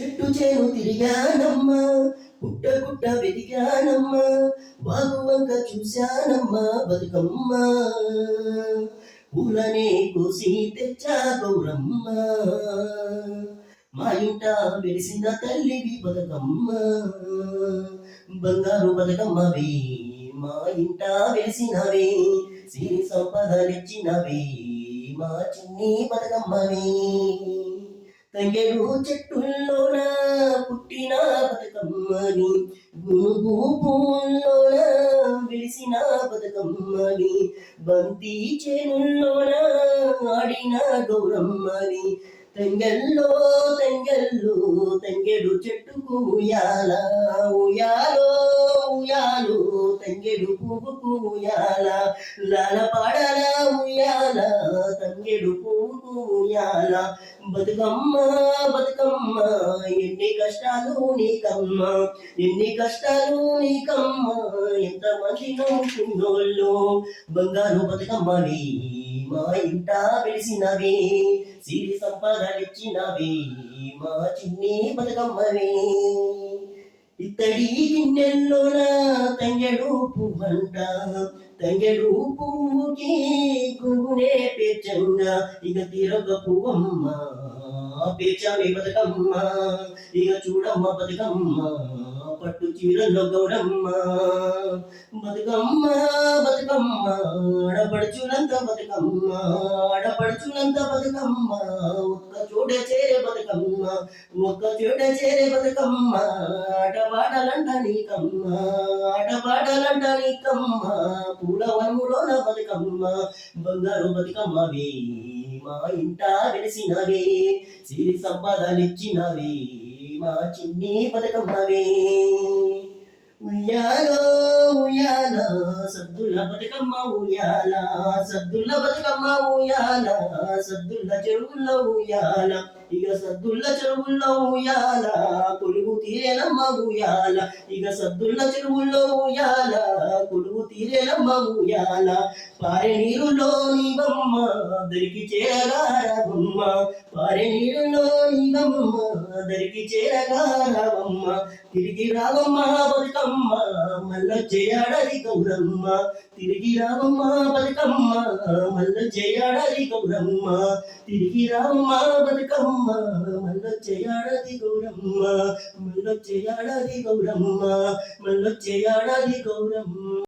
చెట్టు చేను తిరిగానమ్మా గుట్ట గుట్ట వెతికానమ్మా బాగు వంక చూశానమ్మా బతుకమ్మ. పూలనే కోసి తెచ్చా గౌరమ్మ మా ఇంట వెలిసిన తల్లివి బతుకమ్మ. బంగారు బతుకమ్మవి మా ఇంట వెలిసినవి సిరి సంపదలిచ్చినవి మా చిన్ని బతుకమ్మవి. తంగెడు చెట్టుల్లోన పుట్టిన బతుకమ్మని. గునుగు పూల్లోన విలిసిన బతుకమ్మని. బంతి చేనుల్లోన ఆడిన గౌరమ్మని. తంగెల్లో తంగెల్లో తెంగెడు చెట్టుకు ఉయ్యాల ఉయాలో ఉయాలు తెంగెడు పువ్వుకు ఉయ్యాల లాల పాడల తంగెడు పూయాల బతుకమ్మ బతుకమ్మ ఎన్ని కష్టాలు నీకమ్మ. ఎన్ని కష్టాలు నీకమ్మ ఎంత మంది నవ్వుకున్నోళ్ళు బంగారు బతుకమ్మవి మా ఇంట వెలిసినవి. సిరి సంపదలిచ్చినవి మా చిన్ని బతుకమ్మవి. ఇతడి గిన్నెల్లోన తంగెడు పువ్వంట తంగెడు పువ్వుకి గుంగునే పేచంగా ఇక తిరగ పువ్వమ్మ పేచామి బతుకమ్మ ఇక చూడమ్మ బతుకమ్మ పట్టు చీరలో గౌడమ్మ. బతుకమ్మ బతుకమ్మ ఆడపడుచులంత బతుకమ్మ ఆడపడుచులంత బతుకమ్మ ఒక్క చేరే బతుకమ్మ ఒక్క చోట చేరే బతుకమ్మ ఆటపాటలంట నీకమ్మ ఆటపాటలంట నీకమ్మ పూల వనములోన బతుకమ్మ బంగారు బతుకమ్మవి మా ఇంట వెలిసినవి సిరి సంపదలిచ్చినవే మా చిన్ని బతుకమ్మవి. ఉయ్యాలో సద్దుల బతుకమ్మ ఊయాల సద్దుల బతుకమ్మ ఊయాల సద్దుల చెరువుల్లో ఊయాల ఇక సద్దుల చెరువుల్లో ఊయాల కొలువు తీరేనమ్మ ఊయాల ఇక సద్దుల చెరువుల్లో ఊయాల కొలువు తీరేనమ్మ ఊయాల. పారే నీరులో నీవమ్మ దరికి చేరగారవమ్మ పారే నీరులో నీవమ్మ దరికి చేరగారవమ్మ తిరిగి రావమ్మ బతుకమ్మ మల్ల చేయడది గౌరమ్మ తిరిగి రావమ్మ బతుకమ్మ మల్ల చేయాడది గౌరమ్మ. తిరిగి రావమ్మ బతుకమ్మ మల్ల చేయాడది గౌరమ్మ. మల్ల చేయాడది గౌరమ్మ మల్ల చేయాడది గౌరమ్మ.